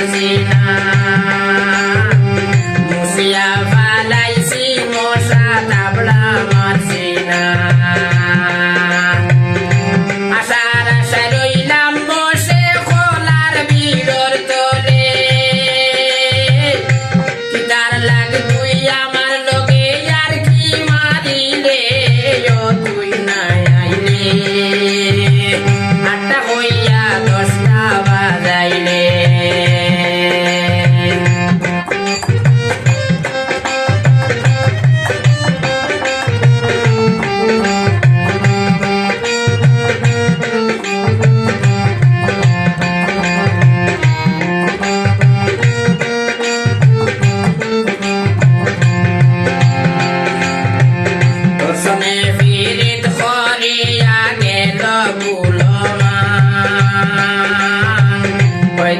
Teresina.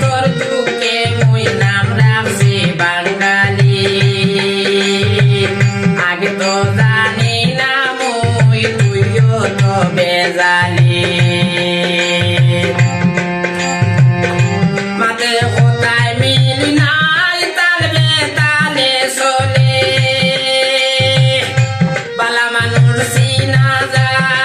তোর চুকে মুই নাম রাখছি বাঙালি বেজালি। মাতে কোথায় মিলি নাই তাল বেতালে চলে বালা মানুষ চিনা যায়।